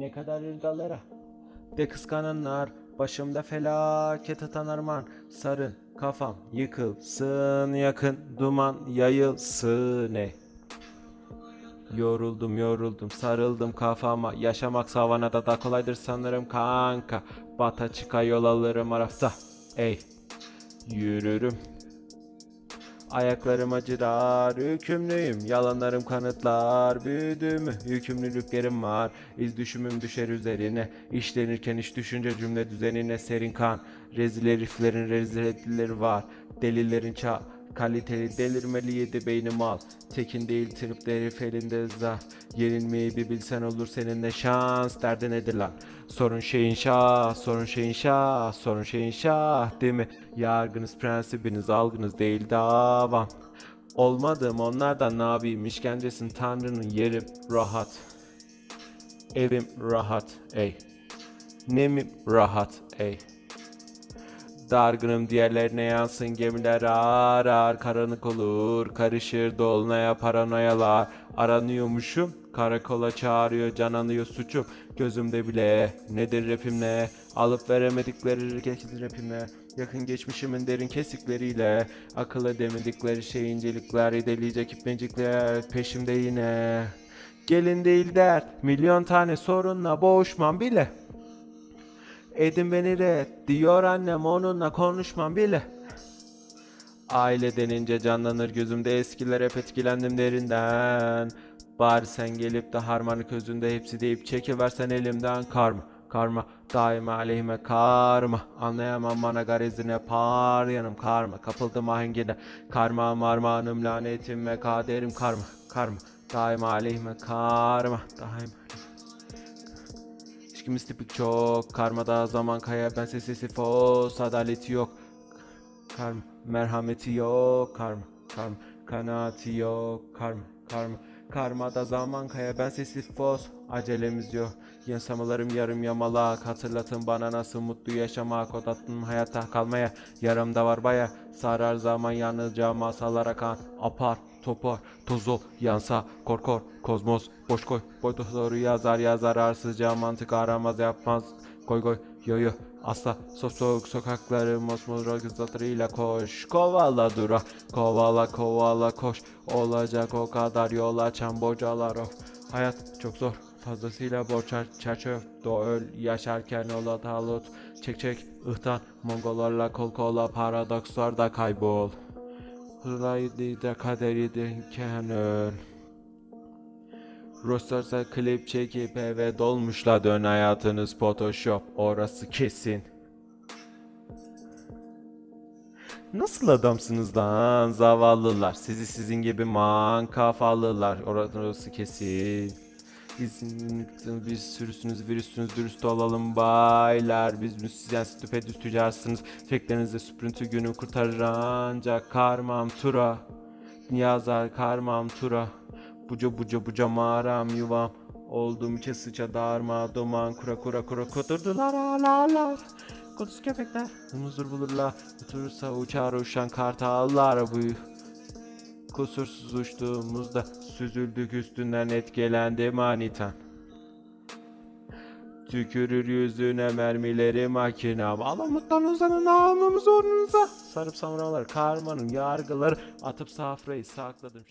ne kadar ırgalara de kıskananlar Başımda felaket atan armağan. Sarın kafam yıkılsın yakın duman yayılsın ey Yoruldum yoruldum sarıldım kafama. Yaşamak savanada da kolaydır sanırım kanka. Bata çıka yol alırım Araf'ta Ey yürürüm Ayaklarım acılar, hükümlüyüm. Yalanlarım kanıtlar, büyüdüğümü Yükümlülüklerim var, iz düşümüm düşer üzerine. İşlenirken iş düşünce cümle düzenine serin kan. Rezil heriflerin reziletlileri var. Delilerin ça Kaliteli delirmeli yedi beynim al. Tekin değil trip herif elinde zar Yenilmeyi bir bilsen olur seninle şans. Derdi nedir lan? Sorun şeyin şah, sorun şeyin şah Sorun şeyin şah değil mi? Yargınız prensibiniz algınız değil davam Olmadım onlardan ne yapayım? İşkencesin tanrının yerim rahat. Evim rahat ey. Nemim rahat ey Dargınım diğerlerine yansın gemiler. Ağır ağır karanlık olur. Karışır dolunaya paranoyalar Aranıyormuşum. Karakola çağırıyor cananıyor suçum. Gözümde bile nedir rapimle Alıp veremedikleri geçti rapimle Yakın geçmişimin derin kesikleriyle Akıl edemedikleri şey incelikler İdeleyecek ipmecikler peşimde yine. Gelin değil dert milyon tane sorunla boğuşmam bile Edin beni red diyor annem onunla konuşmam bile. Aile denince canlanır gözümde eskiler hep etkilendim derinden. Bari sen gelip de harmanı közünde hepsi deyip çekiversen elimden. Karma Karma daima aleyhime karma. Anlayamam bana garezine par yanım karma. Kapıldım ahengine. Karma marmanım lanetim ve kaderim. Karma Karma daima aleyhime karma Daima İlişkimiz tipik çok. Karmada zaman kaya ben sesi sifos Adaleti yok. Karma merhameti yok. Karma karma kanaati yok. Karma karma Karmada zaman kaya ben sesi fos Acelemiz yok. Yansamalarım yarım yamalak. Hatırlatın bana nasıl mutlu yaşamak. Odattım hayatta kalmaya. Yarımda var baya. Sarar zaman yalnızca masalara kan. Apar topar toz ol yansa. Korkor kozmos boş koy. Boy doğru yazar yazar. Arsızca mantık aramaz yapmaz koy koy. Yo yo. Asla soğuk soğuk sokakları mosmor kızlatırıyla koş. Kovala dura. Kovala kovala koş. Olacak o kadar yol açan bocalar. Of hayat çok zor. Fazlasıyla borç çerçöv. Do öl yaşarken ola talut çek çek. Ihtan mongolarla kol kola. Paradokslarda kaybol. Hıraydı da kaderiyken öl Ruslarsa klip çekip eve dolmuşla dön hayatınız photoshop orası kesin. Nasıl adamsınız lan? Zavallılar. Sizi sizin gibi man kafalılar orası kesin. İzin bir sürüsünüz virüsünüz dürüst olalım baylar. Biz müzisyen stüpedüz tücarsınız Çeklerinizde süprüntü günü kurtarır ancak karmam tura. Yazar karmam tura Buca buca buca mağaram yuvam. Oldum içe sıça darma duman. Kura kura kura kudurdular ağlarlar. Kuduz köpekler huzur bulurlar. Oturursa uçar uçan kartallar. Bu Kusursuz uçtuğumuzda süzüldük üstünden etkilendi manitan. Tükürür yüzüne mermileri makinem Alamuttan uzanın namımız orunuza Sarıp samuralar karmanın yargıları. Atıp safrayı sakladım